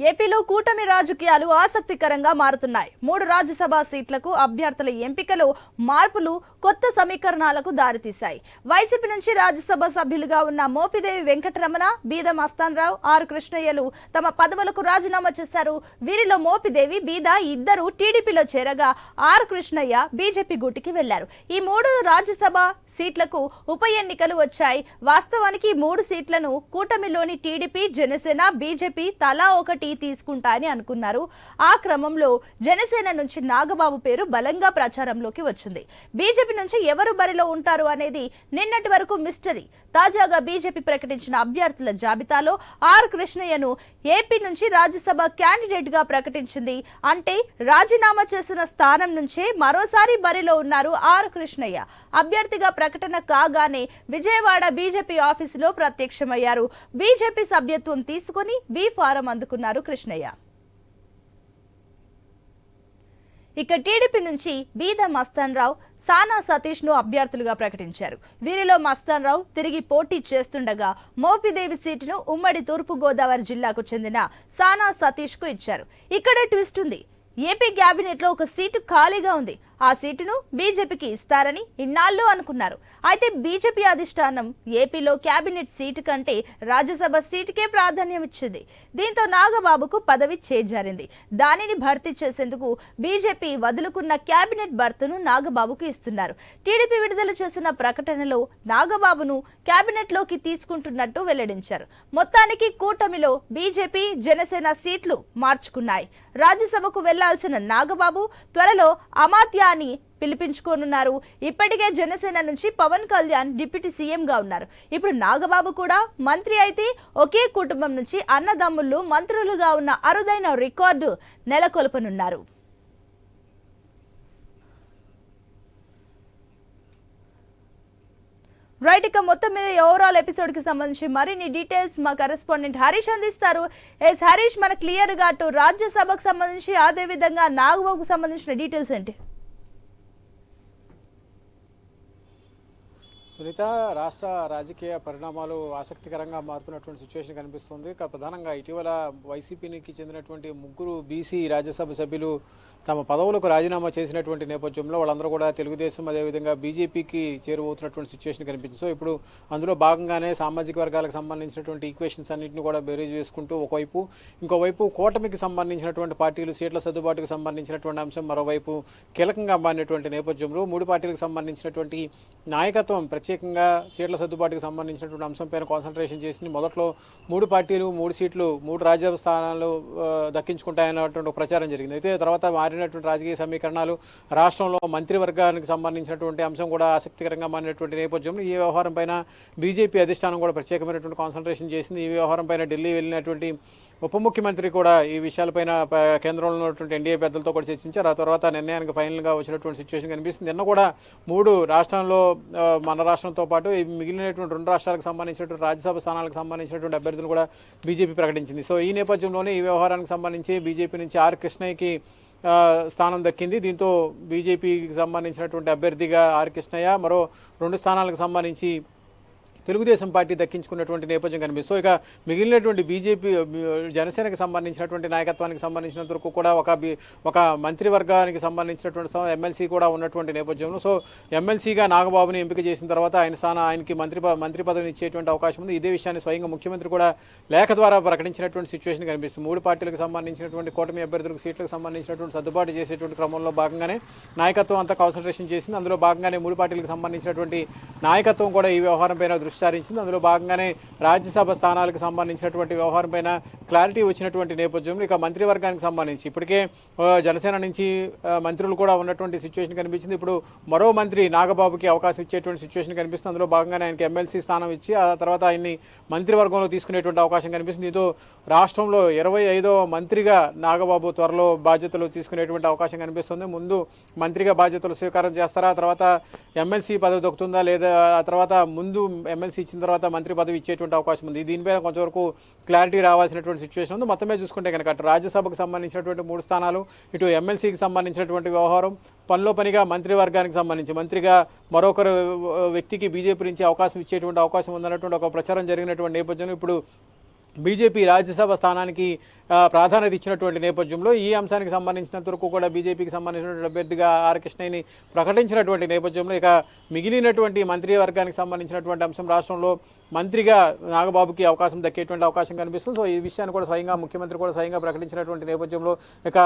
ఏపీలో కూటమి రాజకీయాలు ఆసక్తికరంగా మారుతున్నాయి. మూడు రాజ్యసభ సీట్లకు అభ్యర్థుల ఎంపికలో మార్పులు కొత్త సమీకరణాలకు దారితీశాయి. వైసీపీ నుంచి రాజ్యసభ సభ్యులుగా ఉన్న మోపిదేవి వెంకటరమణ బీద మస్తాన్రావు ఆర్ కృష్ణయ్యలు తమ పదవులకు రాజీనామా చేశారు. వీరిలో మోపిదేవి బీద ఇద్దరు టీడీపీలో చేరగా ఆర్ కృష్ణయ్య బీజేపీ గూటికి వెళ్ళారు. ఈ మూడు రాజ్యసభ సీట్లకు ఉప ఎన్నికలు వచ్చాయి. వాస్తవానికి మూడు సీట్లను కూటమిలోని టీడీపీ జనసేన బీజేపీ తలా ఒకటి తీసుకుంటా అని అనుకున్నారు. ఆ క్రమంలో జనసేన నుంచి నాగబాబు పేరు బలంగా ప్రచారంలోకి వచ్చింది. బీజేపీ నుంచి ఎవరు బరిలో ఉంటారు అనేది నిన్నటి వరకు మిస్టరీ. తాజాగా బీజేపీ ప్రకటించిన అభ్యర్థుల జాబితాలో ఆర్ కృష్ణయ్యను ఏపీ నుంచి రాజ్యసభ క్యాండిడేట్గా ప్రకటించింది. అంటే రాజీనామా చేసిన స్థానం నుంచే మరోసారి బరిలో ఉన్నారు ఆర్ కృష్ణయ్య. అభ్యర్థిగా ప్రకటన కాగానే విజయవాడ బీజేపీ ఆఫీసులో ప్రత్యక్షమయ్యారు. బీజేపీ సభ్యత్వం తీసుకుని బీ ఫారం అందుకున్నారు. కృష్ణయ్య. ఇక టీడీపీ నుంచి బీద మస్తాన్ రావు సానా సతీష్ను అభ్యర్థులుగా ప్రకటించారు. వీరిలో మస్తాన్ రావు తిరిగి పోటీ చేస్తుండగా మోపిదేవి సీటును ఉమ్మడి తూర్పు గోదావరి జిల్లాకు చెందిన సానా సతీష్కు ఇచ్చారు. ఇక్కడ ట్విస్ట్ ఉంది. ఏపీ క్యాబినెట్లో ఒక సీటు ఖాళీగా ఉంది. ఆ సీటును బీజేపీకి ఇస్తారని ఇన్నాళ్ళు అనుకున్నారు. అయితే బీజేపీ అధిష్టానం ఏపీలో కేబినెట్ సీటు కంటే రాజ్యసభ సీటుకే ప్రాధాన్యం ఇచ్చింది. దీంతో నాగబాబుకు పదవి చేజారింది. దానిని భర్తీ చేసేందుకు బీజేపీ వదులుకున్న కేబినెట్ బర్త్ను నాగబాబుకు ఇస్తున్నారు. టీడీపీ విడుదల చేసిన ప్రకటనలో నాగబాబును కేబినెట్లోకి తీసుకుంటున్నట్టు వెల్లడించారు. మొత్తానికి కూటమిలో బీజేపీ జనసేన సీట్లు మార్చుకున్నాయి. రాజ్యసభకు వెళ్ళాల్సిన నాగబాబు త్వరలో అని పిలిపించుకోనున్నారు. ఇప్పటికే జనసేన నుంచి పవన్ కళ్యాణ్ డిప్యూటీ సీఎంగా ఉన్నారు. ఇప్పుడు నాగబాబు కూడా మంత్రి అయితే ఒకే కుటుంబం నుంచి అన్నదమ్ముళ్ళు మంత్రులుగా ఉన్న అరుదైన రికార్డు నెలకొల్పనున్నారు. రైట్ ఇక మొత్తం మీద ఓవరాల్ ఎపిసోడ్కి సంబంధించి మరిన్ని డీటెయిల్స్ మా కరెస్పాండెంట్ హరీష్ అందిస్తారు. ఎస్ హరీష్ మన క్లియర్గా అటు రాజ్యసభకు సంబంధించి అదే విధంగా నాగబాబుకు సంబంధించిన డీటెయిల్స్ ఏంటి? సునీత రాష్ట్ర రాజకీయ పరిణామాలు ఆసక్తికరంగా మారుతున్నటువంటి సిచ్యువేషన్ కనిపిస్తుంది. ప్రధానంగా ఇటీవల వైసీపీకి చెందినటువంటి ముగ్గురు బీసీ రాజ్యసభ సభ్యులు తమ పదవులకు రాజీనామా చేసినటువంటి నేపథ్యంలో వాళ్ళందరూ కూడా తెలుగుదేశం అదేవిధంగా బీజేపీకి చేరువవుతున్నటువంటి సిచ్యువేషన్ కనిపించింది. సో ఇప్పుడు అందులో భాగంగానే సామాజిక వర్గాలకు సంబంధించినటువంటి ఈక్వేషన్స్ అన్నింటిని కూడా బేరేజ్ చేసుకుంటూ ఒకవైపు ఇంకోవైపు కూటమికి సంబంధించినటువంటి పార్టీలు సీట్ల సర్దుబాటుకు సంబంధించినటువంటి అంశం మరోవైపు కీలకంగా మారినటువంటి నేపథ్యంలో మూడు పార్టీలకు సంబంధించినటువంటి నాయకత్వం ప్రత్యేకంగా సీట్ల సర్దుబాటుకు సంబంధించినటువంటి అంశంపైన కాన్సన్ట్రేషన్ చేసింది. మొదట్లో మూడు పార్టీలు మూడు సీట్లు మూడు రాజ్యసభ స్థానాలు దక్కించుకుంటాయన్నటువంటి ప్రచారం జరిగింది. అయితే తర్వాత మారినటువంటి రాజకీయ సమీకరణాలు రాష్ట్రంలో మంత్రివర్గానికి సంబంధించినటువంటి అంశం కూడా ఆసక్తికరంగా మారినటువంటి నేపథ్యంలో ఈ వ్యవహారం పైన బీజేపీ అధిష్టానం కూడా ప్రత్యేకమైనటువంటి కాన్సన్ట్రేషన్ చేసింది. ఈ వ్యవహారం పైన ఢిల్లీ వెళ్ళినటువంటి ఉప ముఖ్యమంత్రి కూడా ఈ విషయాలపైన కేంద్రంలో ఉన్నటువంటి ఎన్డీఏ పెద్దలతో కూడా చర్చించారు. ఆ తర్వాత నిర్ణయానికి ఫైనల్గా వచ్చినటువంటి సిచ్యువేషన్ కనిపిస్తుంది. నిన్న కూడా మూడు రాష్ట్రంలో మన రాష్ట్రంతో పాటు మిగిలినటువంటి రెండు రాష్ట్రాలకు సంబంధించినటువంటి రాజ్యసభ స్థానాలకు సంబంధించినటువంటి అభ్యర్థులు కూడా బీజేపీ ప్రకటించింది. సో ఈ నేపథ్యంలోనే ఈ వ్యవహారానికి సంబంధించి బీజేపీ నుంచి ఆర్ కృష్ణయ్యకి స్థానం దక్కింది. దీంతో బీజేపీకి సంబంధించినటువంటి అభ్యర్థిగా ఆర్ కృష్ణయ్య మరో రెండు స్థానాలకు సంబంధించి తెలుగుదేశం పార్టీ దక్కించుకున్నటువంటి నేపథ్యం కనిపిస్తుంది. సో ఇక మిగిలినటువంటి బీజేపీ జనసేనకి సంబంధించినటువంటి నాయకత్వానికి సంబంధించినంత వరకు కూడా ఒక ఒక మంత్రివర్గానికి సంబంధించినటువంటి ఎమ్మెల్సీ కూడా ఉన్నటువంటి నేపథ్యంలో. సో ఎమ్మెల్సీగా నాగబాబుని ఎంపిక చేసిన తర్వాత ఆయన స్థానం ఆయనకి మంత్రి మంత్రి పదవిని ఇచ్చేటువంటి అవకాశం ఉంది. ఇదే విషయాన్ని స్వయంగా ముఖ్యమంత్రి కూడా లేఖ ద్వారా ప్రకటించినటువంటి సిచ్యువేషన్ కనిపిస్తుంది. మూడు పార్టీలకు సంబంధించినటువంటి కూటమి అభ్యర్థులకు సీట్లకు సంబంధించినటువంటి సర్దుబాటు చేసేటువంటి క్రమంలో భాగంగానే నాయకత్వం అంతా కాన్సన్ట్రేషన్ చేసింది. అందులో భాగంగానే మూడు పార్టీలకు సంబంధించినటువంటి నాయకత్వం కూడా ఈ వ్యవహారం పైన దృష్టి సారించింది అందులో భాగంగానే రాజ్యసభ స్థానాలకు సంబంధించినటువంటి వ్యవహారంపైన క్లారిటీ వచ్చినటువంటి నేపథ్యంలో ఇక మంత్రివర్గానికి సంబంధించి ఇప్పటికే జనసేన నుంచి మంత్రులు కూడా ఉన్నటువంటి సిచ్యువేషన్ కనిపించింది. ఇప్పుడు మరో మంత్రి నాగబాబుకి అవకాశం ఇచ్చేటువంటి సిచ్యువేషన్ కనిపిస్తుంది. అందులో భాగంగానే ఆయనకి ఎమ్మెల్సీ స్థానం ఇచ్చి ఆ తర్వాత ఆయన్ని మంత్రివర్గంలో తీసుకునేటువంటి అవకాశం కనిపిస్తుంది. దీంతో రాష్ట్రంలో ఇరవై ఐదో మంత్రిగా నాగబాబు త్వరలో బాధ్యతలు తీసుకునేటువంటి అవకాశం కనిపిస్తుంది. ముందు మంత్రిగా బాధ్యతలు స్వీకారం చేస్తారా? తర్వాత ఎమ్మెల్సీ పదవి దొక్కుతుందా లేదా? ఆ తర్వాత ముందు ఎమ్మెల్సీ ఇచ్చిన తర్వాత మంత్రి పదవి ఇచ్చేటువంటి అవకాశం ఉంది. దీనిపైన కొంతవరకు క్లారిటీ రావాల్సినటువంటి సిచ్యువేషన్ ఉంది. మొత్తమే చూసుకుంటే కనుక అటు రాజ్యసభకు సంబంధించినటువంటి మూడు స్థానాలు ఇటు ఎమ్మెల్సీకి సంబంధించినటువంటి వ్యవహారం పనిలో పనిగా మంత్రివర్గానికి సంబంధించి మంత్రిగా మరొకరు వ్యక్తికి బీజేపీ నుంచి అవకాశం ఇచ్చేటువంటి అవకాశం ఉందన్నటువంటి ఒక ప్రచారం జరిగినటువంటి నేపథ్యంలో ఇప్పుడు బీజేపీ రాజ్యసభ స్థానానికి ప్రాధాన్యత ఇచ్చినటువంటి నేపథ్యంలో ఈ అంశానికి సంబంధించినంత వరకు కూడా బీజేపీకి సంబంధించినటువంటి అభ్యర్థిగా ఆర్ కృష్ణయ్యని ప్రకటించినటువంటి నేపథ్యంలో ఇక మిగిలినటువంటి మంత్రివర్గానికి సంబంధించినటువంటి అంశం రాష్ట్రంలో మంత్రిగా నాగబాబుకి అవకాశం దక్కేటువంటి అవకాశం కనిపిస్తుంది. సో ఈ విషయాన్ని కూడా స్వయంగా ముఖ్యమంత్రి కూడా స్వయంగా ప్రకటించినటువంటి నేపథ్యంలో ఇక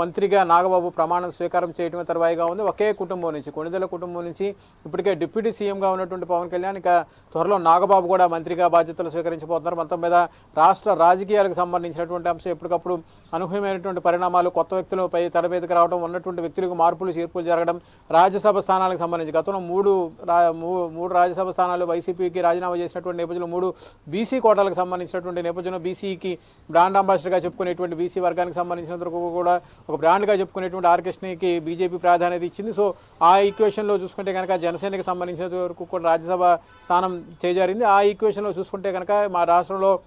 మంత్రిగా నాగబాబు ప్రమాణం స్వీకారం చేయడమే తర్వాయిగా ఉంది. ఒకే కుటుంబం నుంచి కొణిదెల కుటుంబం నుంచి ఇప్పటికే డిప్యూటీ సీఎంగా ఉన్నటువంటి పవన్ కళ్యాణ్ ఇక త్వరలో నాగబాబు కూడా మంత్రిగా బాధ్యతలు స్వీకరించబోతున్నారు. మొత్తం మీద రాష్ట్ర రాజకీయాలకు సంబంధించినటువంటి అంశం ఎప్పటికప్పుడు అనూహ్యమైనటువంటి పరిణామాలు కొత్త వ్యక్తులపై తెర రావడం ఉన్నటువంటి వ్యక్తులకు మార్పులు చేర్పులు జరగడం రాజ్యసభ స్థానాలకు సంబంధించి గతంలో మూడు రా- మూడు రాజ్యసభ స్థానాలు వైసీపీకి రాజీనామా చేసినటువంటి నేపథ్యంలో మూడు బీసీ కోటాలకు సంబంధించినటువంటి నేపథ్యంలో బీసీకి బ్రాండ్ అంబాసిడర్గా చెప్పుకునేటువంటి బీసీ వర్గానికి సంబంధించినంత వరకు కూడా ఒక బ్రాండ్గా చెప్పుకునేటువంటి ఆర్ బీజేపీ ప్రాధాన్యత ఇచ్చింది. సో ఆ ఈక్వేషన్లో చూసుకుంటే కనుక జనసేనకి సంబంధించినంత వరకు కూడా రాజ్యసభ స్థానం చేజారింది. ఆ ఈక్వేషన్లో చూసుకుంటే కనుక మా రాష్ట్రంలో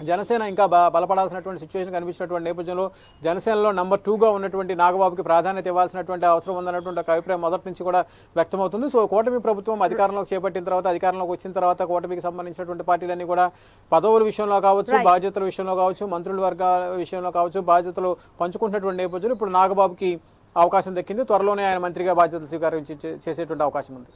జనసేన ఇంకా బలపడాల్సినటువంటి సిచ్యువేషన్ కనిపించినటువంటి నేపథ్యంలో జనసేనలో నెంబర్ టూగా ఉన్నటువంటి నాగబాబుకి ప్రాధాన్యత ఇవ్వాల్సినటువంటి అవసరం ఉందన్నటువంటి ఒక అభిప్రాయం మొదటి నుంచి కూడా వ్యక్తమవుతుంది. సో కూటమి ప్రభుత్వం అధికారంలోకి చేపట్టిన తర్వాత అధికారంలోకి వచ్చిన తర్వాత కూటమికి సంబంధించినటువంటి పార్టీలన్నీ కూడా పదవుల విషయంలో కావచ్చు. బాధ్యతల విషయంలో కావచ్చు మంత్రుల వర్గాల విషయంలో కావచ్చు బాధ్యతలు పంచుకుంటున్నటువంటి నేపథ్యంలో ఇప్పుడు నాగబాబుకి అవకాశం దక్కింది. త్వరలోనే ఆయన మంత్రిగా బాధ్యతలు స్వీకారం చేసేటువంటి అవకాశం ఉంది.